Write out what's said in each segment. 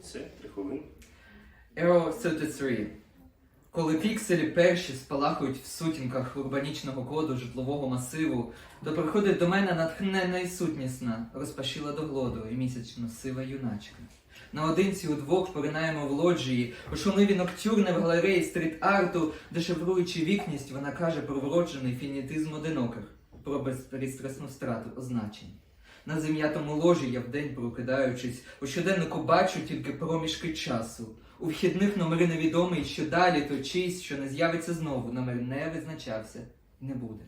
Все, три хвилини. Error 33. Коли пікселі перші спалахують в сутінках урбанічного коду житлового масиву, то приходить до мене натхненна і сутнісна, розпашіла до глоду і місячно сива юначка. Наодинці удвох поринаємо в лоджії, у шумливі ноктюрни в галереї стріт-арту, дешевруючи вікність, вона каже про вроджений фінітизм одиноких, про безпристрасну страту означень. На зім'ятому ложі я вдень прокидаючись, у щоденнику бачу тільки проміжки часу. У вхідних номери невідомий, що далі то чийсь, що не з'явиться знову, номер не визначався, не буде.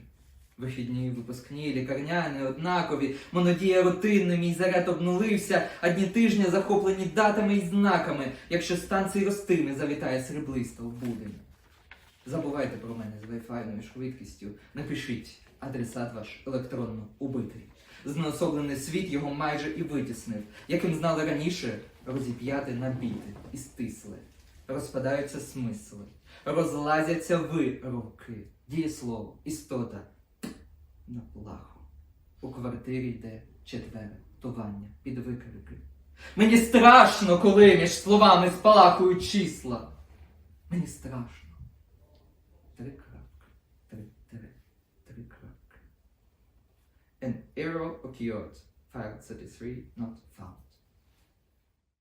Вихідні, випускні, лікарняні, однакові, монодія рутинна, мій заряд обнулився, а дні тижня захоплені датами і знаками, якщо станцій ростими завітає сріблисто в будень. Забувайте про мене з вайфайною швидкістю, напишіть адресат ваш електронно убитий. Знеособлений світ його майже і витіснив, яким знали раніше, розіп'яти набіти і стисли. Розпадаються смисли, розлазяться вироки, дієслово, істота на плаху. У квартирі йде четвере тування під викрики. Мені страшно, коли між словами спалахують числа. Мені страшно. Три крапки, An error occurred. File 33 not found.